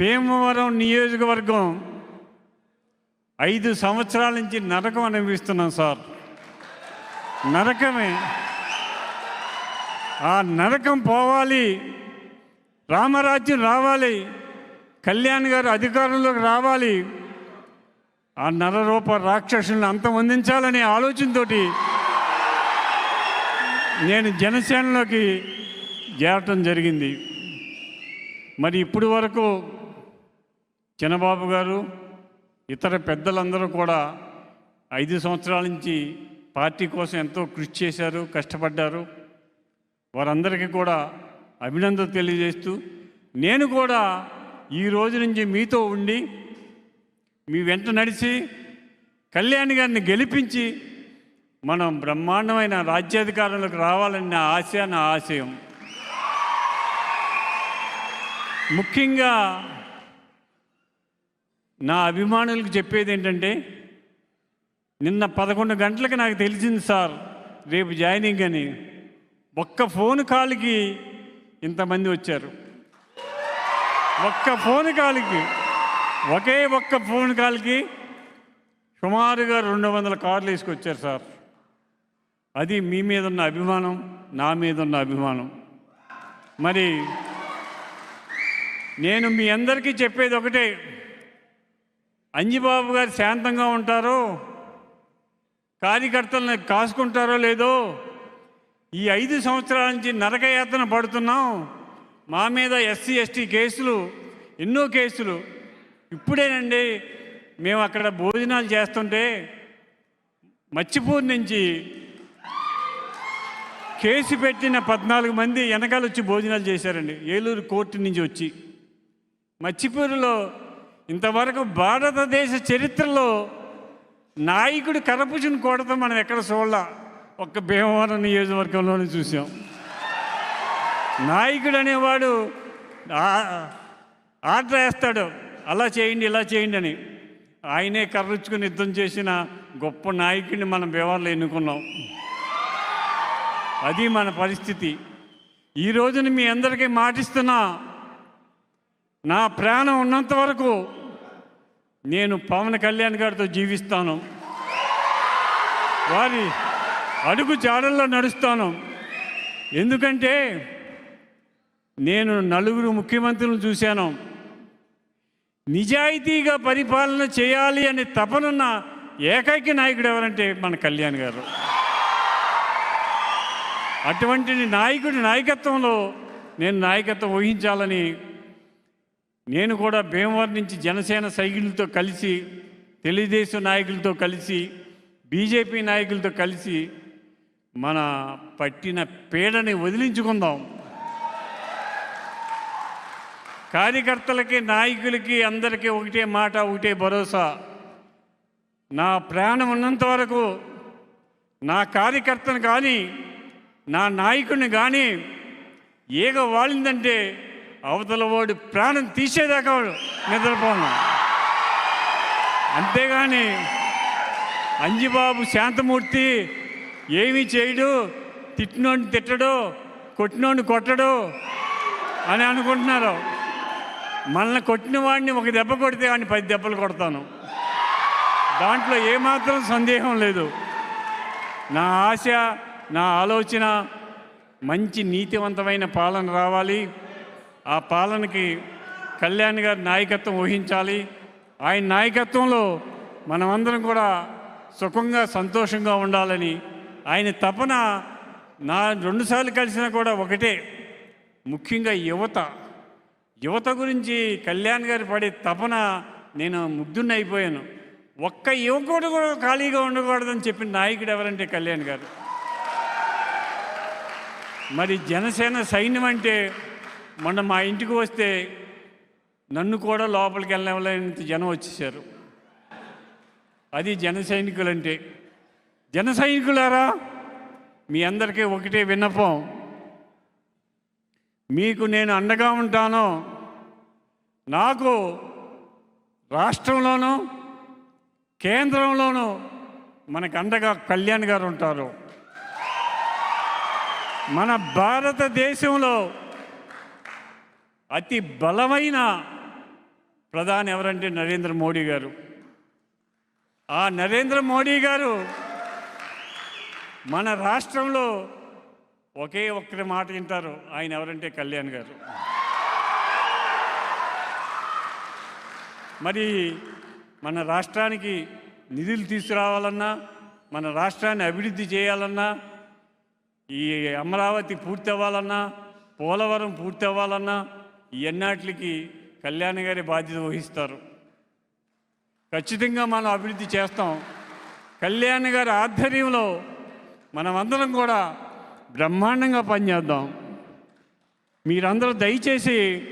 భీమవరం నియోజకవర్గం ఐదు సంవత్సరాల నుంచి నరకం అనుభవిస్తున్నాం సార్. నరకమే. ఆ నరకం పోవాలి. రామరాజ్యం రావాలి. కళ్యాణ్ గారు అధికారంలోకి రావాలి. ఆ నరరూప రాక్షసులను అంతమొందించాలనే ఆలోచనతోటి నేను జనసేనలోకి చేరటం జరిగింది. మరి ఇప్పుడు వరకు చిన్నబాబు గారు ఇతర పెద్దలందరూ కూడా ఐదు సంవత్సరాల నుంచి పార్టీ కోసం ఎంతో కృషి చేశారు కష్టపడ్డారు. వారందరికీ కూడా అభినందన తెలియజేస్తూ నేను కూడా ఈ రోజు నుంచి మీతో ఉండి మీ వెంట నడిచి కళ్యాణ్ గారిని గెలిపించి మనం బ్రహ్మాండమైన రాజ్యాధికారంలోకి రావాలని నా ఆశ నా ఆశయం. ముఖ్యంగా నా అభిమానులకు చెప్పేది ఏంటంటే నిన్న పదకొండు గంటలకు నాకు తెలిసింది సార్ రేపు జాయినింగ్ అని. ఒక్క ఫోన్ కాల్కి ఇంతమంది వచ్చారు. ఒక్క ఫోన్ కాల్కి ఒకే ఒక్క ఫోన్ కాల్కి సుమారుగా రెండు వందల కార్లు వేసుకొచ్చారు సార్. అది మీ మీద ఉన్న అభిమానం నా మీద ఉన్న అభిమానం. మరి నేను మీ అందరికీ చెప్పేది ఒకటే అంజిబాబు గారు శాంతంగా ఉంటారో? కార్యకర్తలను కాసుకుంటారో లేదో? ఈ ఐదు సంవత్సరాల నుంచి నరకయాతన పడుతున్నాం. మా మీద ఎస్సీ ఎస్టీ కేసులు ఎన్నో కేసులు. ఇప్పుడేనండి మేము అక్కడ భోజనాలు చేస్తుంటే మచ్చిపూర్ నుంచి కేసు పెట్టిన పద్నాలుగు మంది వెనకాల వచ్చి భోజనాలు చేశారండి. ఏలూరు కోర్టు నుంచి వచ్చి. మచ్చిపూరులో ఇంతవరకు భారతదేశ చరిత్రలో నాయకుడు కరపుజుని కొడతాం మనం ఎక్కడ చూడాల. ఒక్క భీమవరం నియోజకవర్గంలోనే చూసాం. నాయకుడు అనేవాడు ఆర్డర్ వేస్తాడు అలా చేయండి ఇలా చేయండి అని. ఆయనే కర్రుచ్చుకుని యుద్ధం చేసిన గొప్ప నాయకుడిని మనం భీమవరంలో ఎన్నుకున్నాం. అది మన పరిస్థితి. ఈ రోజున మీ అందరికీ మాటిస్తున్నా నా ప్రాణం ఉన్నంత వరకు నేను పవన్ కళ్యాణ్ గారితో జీవిస్తాను. వారి అడుగు జాడల్లో నడుస్తాను. ఎందుకంటే నేను నలుగురు ముఖ్యమంత్రులను చూశాను. నిజాయితీగా పరిపాలన చేయాలి అనే తపనున్న ఏకైక నాయకుడు ఎవరంటే మన కళ్యాణ్ గారు. అటువంటి నాయకుడి నాయకత్వంలో నేను నాయకత్వం వహించాలని నేను కూడా భీమవరం నుంచి జనసేన సైకిల్తో కలిసి తెలుగుదేశం నాయకులతో కలిసి బీజేపీ నాయకులతో కలిసి మన పట్టిన పీడని వదిలించుకుందాం. కార్యకర్తలకి నాయకులకి అందరికీ ఒకటే మాట ఒకటే భరోసా. నా ప్రాణం ఉన్నంత వరకు నా కార్యకర్తను కానీ నా నాయకుడిని కానీ ఏగ వాలిందంటే అవతల వాడి ప్రాణం తీసేదాకా నిద్రపోను. అంతేగాని అంజిబాబు శాంతమూర్తి ఏమీ చేయడు తిట్టినోడిని తిట్టడు కొట్టినోడిని కొట్టడు అని అనుకుంటున్నారు. మనల్ని కొట్టిన వాడిని ఒక దెబ్బ కొడితే వాడిని పది దెబ్బలు కొడతాను. దాంట్లో ఏమాత్రం సందేహం లేదు. నా ఆశ నా ఆలోచన మంచి నీతివంతమైన పాలన రావాలి. ఆ పాలనకి కళ్యాణ్ గారి నాయకత్వం వహించాలి. ఆయన నాయకత్వంలో మనమందరం కూడా సుఖంగా సంతోషంగా ఉండాలని ఆయన తపన నా రెండుసార్లు కలిసినా కూడా ఒకటే. ముఖ్యంగా యువత. యువత గురించి కళ్యాణ్ గారు పడే తపన నేను ముగ్ధున్న అయిపోయాను. ఒక్క యువకుడు కూడా ఖాళీగా ఉండకూడదని చెప్పిన నాయకుడు ఎవరంటే కళ్యాణ్ గారు. మరి జనసేన సైన్యం అంటే మొన్న మా ఇంటికి వస్తే నన్ను కూడా లోపలికి వెళ్ళలేనంత జనం వచ్చేసారు అది జన సైనికులంటే. జన సైనికులారా మీ అందరికీ ఒకటే విన్నపం. మీకు నేను అండగా ఉంటాను నాకు రాష్ట్రంలోనూ కేంద్రంలోనూ మనకు అండగా కళ్యాణ్ గారు ఉంటారు. మన భారతదేశంలో అతి బలమైన ప్రధాని ఎవరంటే నరేంద్ర మోడీ గారు. ఆ నరేంద్ర మోడీ గారు మన రాష్ట్రంలో ఒకే ఒక్కరి మాట వింటారు. ఆయన ఎవరంటే కళ్యాణ్ గారు. మరి మన రాష్ట్రానికి నిధులు తీసుకురావాలన్నా మన రాష్ట్రాన్ని అభివృద్ధి చేయాలన్నా ఈ అమరావతి పూర్తి అవ్వాలన్నా పోలవరం పూర్తి అవ్వాలన్నా ఎన్నాటికి కళ్యాణ్ గారి బాధ్యత వహిస్తారు. ఖచ్చితంగా మనం అభివృద్ధి చేస్తాం. కళ్యాణ్ గారి ఆధ్వర్యంలో మనమందరం కూడా బ్రహ్మాండంగా పనిచేద్దాం. మీరందరూ దయచేసి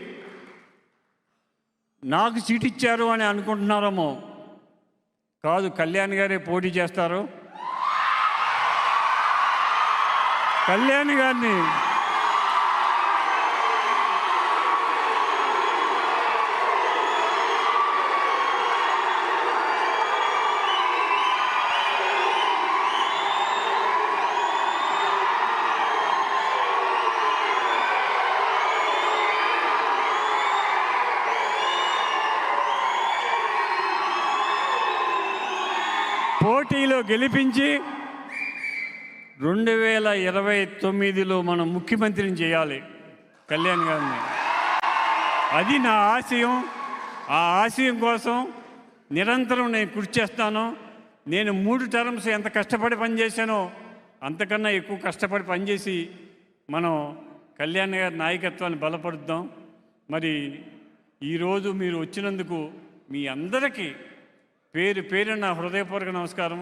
నాకు సీట్ ఇచ్చారు అని అనుకుంటున్నారేమో. కాదు కళ్యాణ్ గారే పోటీ చేస్తారు. కళ్యాణ్ గారిని పోటీలో గెలిపించి రెండు వేల ఇరవై తొమ్మిదిలో మనం ముఖ్యమంత్రిని చేయాలి కళ్యాణ్ గారిని. అది నా ఆశయం. ఆ ఆశయం కోసం నిరంతరం నేను కృషి చేస్తాను. నేను మూడు టర్మ్స్ ఎంత కష్టపడి పనిచేశానో అంతకన్నా ఎక్కువ కష్టపడి పనిచేసి మనం కళ్యాణ్ గారి నాయకత్వాన్ని బలపడుద్దాం మరి ఈరోజు మీరు వచ్చినందుకు మీ అందరికీ పేరు పేరు నా హృదయపూర్వక నమస్కారం